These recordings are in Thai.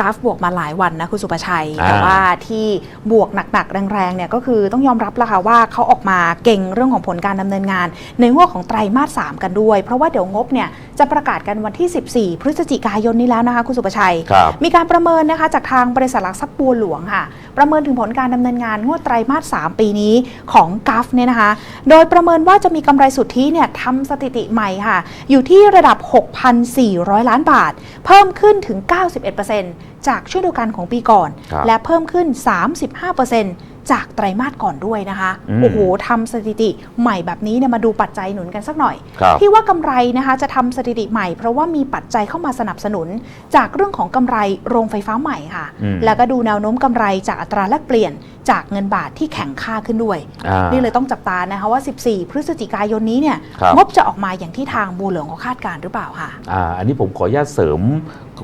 กราฟบวกมาหลายวันนะคุณสุประชัยอ่าแต่ว่าที่บวกหนักๆแรงๆเนี่ยก็คือต้องยอมรับแล้วค่ะว่าเขาออกมาเก่งเรื่องของผลการดำเนินงาน ในงวดของไตรมาส 3 กันด้วย เพราะว่าเดี๋ยวงบเนี่ยจะประกาศกันวันที่ 14 พฤศจิกายนนี้แล้วนะคะคุณสุประชัยครับมีการประเมินนะคะจากทางบริษัทหลักทรัพย์บัวหลวงค่ะประเมินถึงผลการดำเนินงานงวดไตรมาส 3 ปีนี้ของกัฟเนี่ยนะคะ โดยประเมินว่าจะมีกำไรสุทธิเนี่ยทำสถิติใหม่ค่ะ อยู่ที่ระดับ 6,400 ล้านบาท เพิ่มขึ้นถึง 91%จากช่วงเดียวกันของปีก่อนครับและเพิ่มขึ้น 35%จากไตรมาสก่อนด้วยนะคะอืมโอ้โหทำสถิติใหม่แบบนี้เนี่ยมาดูปัจจัยหนุนกันสักหน่อยครับที่ว่ากำไรนะคะจะทำสถิติใหม่ เพราะว่ามีปัจจัยเข้ามาสนับสนุน จากเรื่องของกำไรโรงไฟฟ้าใหม่ค่ะอืมแล้วก็ดูแนวโน้มกำไรจากอัตราแลกเปลี่ยนจากเงินบาทที่แข็งค่าขึ้นด้วยอ่านี่เลยต้องจับตานะคะว่า 14 พฤศจิกายนนี้เนี่ยครับงบจะออกมาอย่างที่ทางบัวหลวงเขาคาดการณ์หรือเปล่าค่ะอ่าอันนี้ผมขออนุญาตเสริม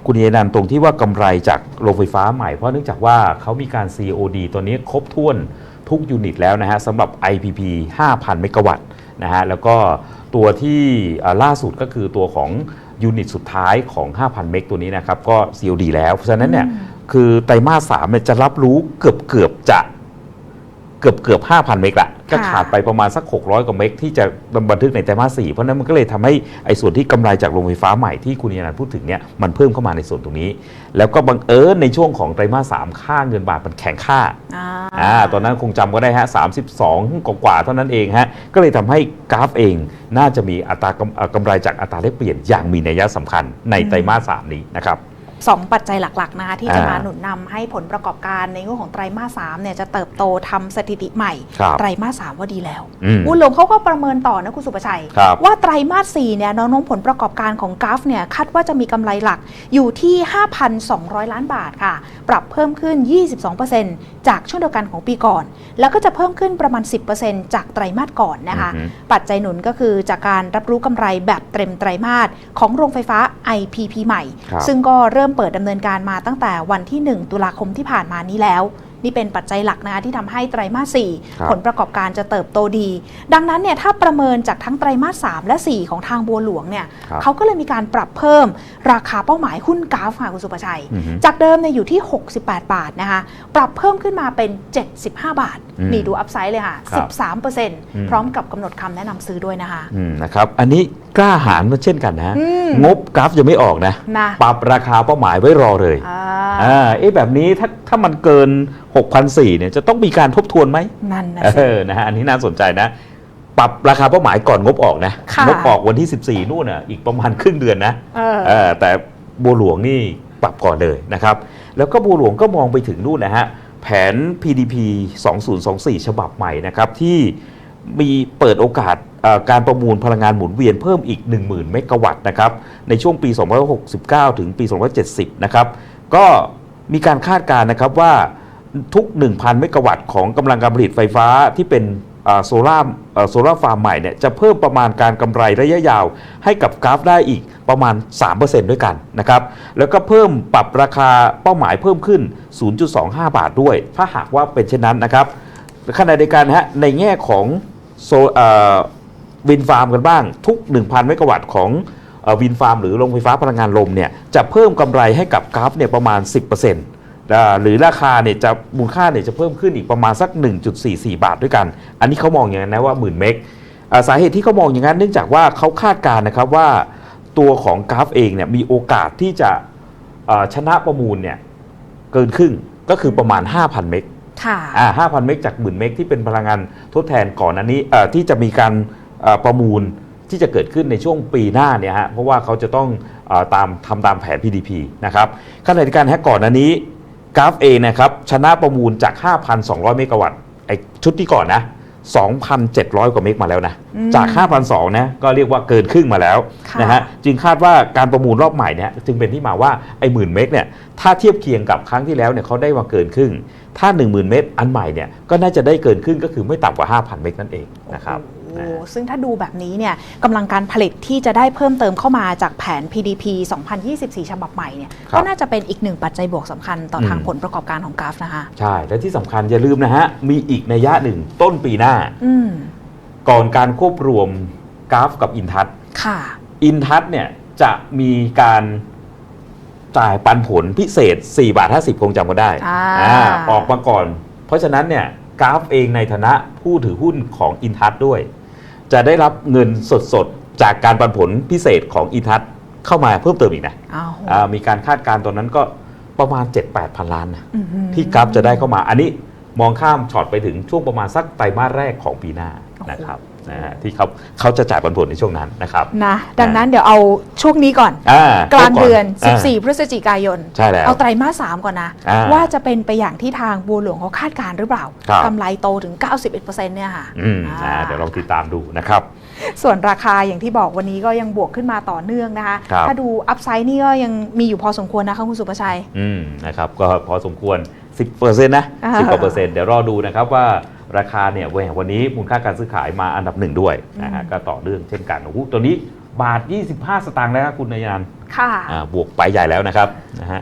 คุณเยนันตรงที่ว่ากำไรจากโรงไฟฟ้าใหม่ เพราะเนื่องจากว่าเขามีการ COD ตัวนี้ครบถ้วนทุกยูนิตแล้วนะฮะสำหรับ IPP 5,000 เมกะวัตต์นะฮะแล้วก็ตัวที่ล่าสุดก็คือตัวของยูนิตสุดท้ายของ 5,000 เมกตัวนี้นะครับก็ COD แล้ว เพราะฉะนั้นเนี่ยคือไตรมาส3เนี่ยจะรับรู้เกือบเกือบจะเกือบเกือบ5,000 เมกละ ก็ค่ะขาดไปประมาณสัก 600 กว่าเมกที่จะบันทึกในไตรมาส4เพราะฉะนั้นมันก็เลยทำให้ไอ้ส่วนที่กำไรจากโรงไฟฟ้าใหม่ที่คุณยานันท์พูดถึงเนี่ยมันเพิ่มเข้ามาในส่วนตรงนี้ แล้วก็บังเอิญในช่วงของไตรมาส3ค่าเงินบาทมันแข็งค่าอ่าอ่าตอนนั้นคงจำก็ได้ฮะ32กว่าๆเท่านั้นเองฮะก็เลยทำให้กราฟเองน่าจะมีอัตรากำเอ่อกำไรจากอัตราแลกเปลี่ยนอย่างมีนัยสำคัญในไตรมาส3นี้นะครับ สองปัจจัยหลักๆนะคะที่จะอ่ามมาหนุนนำให้ผลประกอบการในงวดของไตรมาส3เนี่ยจะเติบโตทำสถิติใหม่ครับไตรมาส3ว่าดีแล้วอืมบุญหลวงเขาก็ประเมินต่อนะคุณสุประชัยครับว่าไตรมาส4เนี่ยแนวโน้มผลประกอบการของกราฟเนี่ยคาดว่าจะมีกำไรหลักอยู่ที่ 5,200 ล้านบาทค่ะ ปรับเพิ่มขึ้น 22%จากช่วงเดียวกันของปีก่อน แล้วก็จะเพิ่มขึ้นประมาณ 10%จากไตรมาสก่อนนะคะอือฮึปัจจัยหนุนก็คือจากการรับรู้กำไรแบบเต็มไตรมาสของโรงไฟฟ้า IPP ใหม่ครับซึ่งก็เริ่มเปิดดำเนินการมาตั้งแต่วันที่ 1 ตุลาคมที่ผ่านมานี้แล้ว นี่เป็นปัจจัยหลักนะคะที่ทำให้ไตรมาสครับ4ผลประกอบการจะเติบโตดี ดังนั้นเนี่ยถ้าประเมินจากทั้งไตรมาส 3 และ 4 ของทางบัวหลวงเนี่ยครับเขาก็เลยมีการปรับเพิ่มราคาเป้าหมายหุ้นกราฟค่ะคุณสุประชัยอือฮึจากเดิมเนี่ยอยู่ที่ 68 บาทนะคะปรับเพิ่มขึ้นมาเป็น 75 บาทอืมนี่ดูอัพไซด์เลยค่ะครับ13%พร้อมกับกำหนดคำแนะนำซื้อด้วยนะคะอืมนะครับอันนี้ กล้าหาญมาเช่นกันนะอืมงบกราฟยังไม่ออกนะนะ ปรับราคาเป้าหมายไว้รอเลยอ่าอ่าเอ๊ะแบบนี้ถ้าถ้ามันเกิน6,400เนี่ยจะต้องมีการทบทวนไหมนั่นนะเอสิอนะฮะอันนี้น่าสนใจนะ ปรับราคาเป้าหมายก่อนงบออกนะค่ะงบออกวันที่ 14 นู่นน่ะอีกประมาณครึ่งเดือนนะเออเออแต่บัวหลวงนี่ปรับก่อนเลยนะครับ แล้วก็บัวหลวงก็มองไปถึงนู่นนะฮะแผน PDP 2024 ฉบับใหม่นะครับที่มีเปิดโอกาสเอ่อ การประมูลพลังงานหมุนเวียนเพิ่มอีก 10,000 เมกะวัตต์นะครับในช่วงปี 2569 ถึงปี2070 นะครับก็มีการคาดการณ์นะครับว่าทุก 1,000 เมกะวัตต์ของกำลังการผลิตไฟฟ้าที่เป็นโซลาร์โซลาร์ฟาร์มใหม่เนี่ยจะเพิ่มประมาณการกำไรระยะยาว ให้กับกราฟได้อีกประมาณ 3%ด้วยกันนะครับแล้วก็เพิ่มปรับราคาเป้าหมายเพิ่มขึ้น 0.25 บาทด้วย ถ้าหากว่าเป็นเช่นนั้นนะครับขณะเดียวกันฮะในแง่ของโซอ่อ วินฟาร์มกันบ้างทุก 1,000เมกะวัตต์ของเอ่อวินฟาร์มหรือโรงไฟฟ้าพลังงานลมเนี่ยจะเพิ่มกำไรให้กับกราฟเนี่ยประมาณ 10%อ่าหรือราคาเนี่ยจะมูลค่าเนี่ยจะเพิ่มขึ้นอีกประมาณสัก 1.44 บาทด้วยกัน อันนี้เขามองอย่างนั้นนะว่าหมื่นเมกอ่าสาเหตุที่เขามองอย่างนั้นเนื่องจากว่าเขาคาดการณ์นะครับว่าตัวของกราฟเองเนี่ยมีโอกาสที่จะเอ่อชนะประมูลเนี่ยเกินครึ่งก็คือประมาณ 5,000 เมกค่ะอ่า5,000 เมกจากหมื่นเมกที่เป็นพลังงานทดแทนก่อนอันนี้เอ่อที่จะมีการเอ่อ ประมูลที่จะเกิดขึ้นในช่วงปีหน้าเนี่ยฮะเพราะว่าเขาจะต้องเออตามทำตามแผน PDP นะครับขณะเดียวกันฮะก่อนอันนี้กราฟเองนะครับชนะประมูลจาก 5,200 เมกะวัตต์ไอชุดที่ก่อนนะ2,700 กว่าเมกมาแล้วนะอืมจาก 5,200 นะ ก็เรียกว่าเกินครึ่งมาแล้วค่ะนะฮะ จึงคาดว่าการประมูลรอบใหม่เนี่ยจึงเป็นที่มาว่าไอ้หมื่นเมกเนี่ย ถ้าเทียบเคียงกับครั้งที่แล้วเนี่ยเขาได้มาเกินครึ่ง ถ้า 10,000 เมตรอันใหม่เนี่ย ก็น่าจะได้เกินครึ่งก็คือไม่ต่ำกว่า 5,000 เมกนั่นเองนะครับโอ้นะโห ซึ่งถ้าดูแบบนี้เนี่ยกำลังการผลิตที่จะได้เพิ่มเติมเข้ามาจากแผน PDP 2024 ฉบับใหม่เนี่ยครับก็น่าจะเป็นอีกหนึ่งปัจจัยบวกสำคัญต่ออมทางผลประกอบการของกราฟนะคะ ใช่ และที่สำคัญอย่าลืมนะฮะ มีอีกนัยยะหนึ่งต้นปีหน้าอืมก่อนการควบรวมกราฟกับอินทัศค่ะอินทัศเนี่ยจะมีการจ่ายปันผลพิเศษ 4 บาท 50 คงจำกันได้อ่าอ่าออกมาก่อน เพราะฉะนั้นเนี่ยกราฟเองในฐานะผู้ถือหุ้นของอินทัศด้วย จะได้รับเงินสดๆ จากการปันผลพิเศษของอินทัศเข้ามาเพิ่มเติมอีกนะอ้าวอ่ามีการคาดการณ์ตอนนั้นก็ประมาณ 7-8พันล้านนะอื้อหือที่กราฟจะได้เข้ามา อันนี้มองข้ามช็อตไปถึงช่วงประมาณสักไตรมาสแรกของปีหน้าโอ้โหนะครับ นะฮะที่เขาเขาจะจ่ายปันผลในช่วงนั้นนะครับ นะดังนั้นเดี๋ยวเอาช่วงนี้ก่อน อ่กลางเดือนา14 พฤศจิกายน ใช่แล้ว เอาไตรมาส3ก่อนนะ อ่าว่าจะเป็นไปอย่างที่ทางบัวหลวงเขาคาดการณ์หรือเปล่าครับ กำไรโตถึง 91%เนี่ยค่ะอืมอ่าอ่าเดี๋ยวลองติดตามดูนะครับ ส่วนราคาอย่างที่บอกวันนี้ก็ยังบวกขึ้นมาต่อเนื่องนะคะ ครับ ถ้าดูอัพไซด์นี่ก็ยังมีอยู่พอสมควรนะคะคุณสุประชัย อืมนะครับก็พอสมควร 10เปอร์เซ็นต์นะอ่า 10กว่าเปอร์เซ็นต์เดี๋ยวรอดูนะครับว่า ราคาเนี่ยแหววันนี้มูลค่าการซื้อขายมาอันดับหนึ่งด้วยนะฮะก็ต่อเนื่องเช่นกันโอ้โหตัวนี้บาท 25 สตางค์แล้วครับคุณนายานค่ะอ่าบวกไปใหญ่แล้วนะครับนะฮะ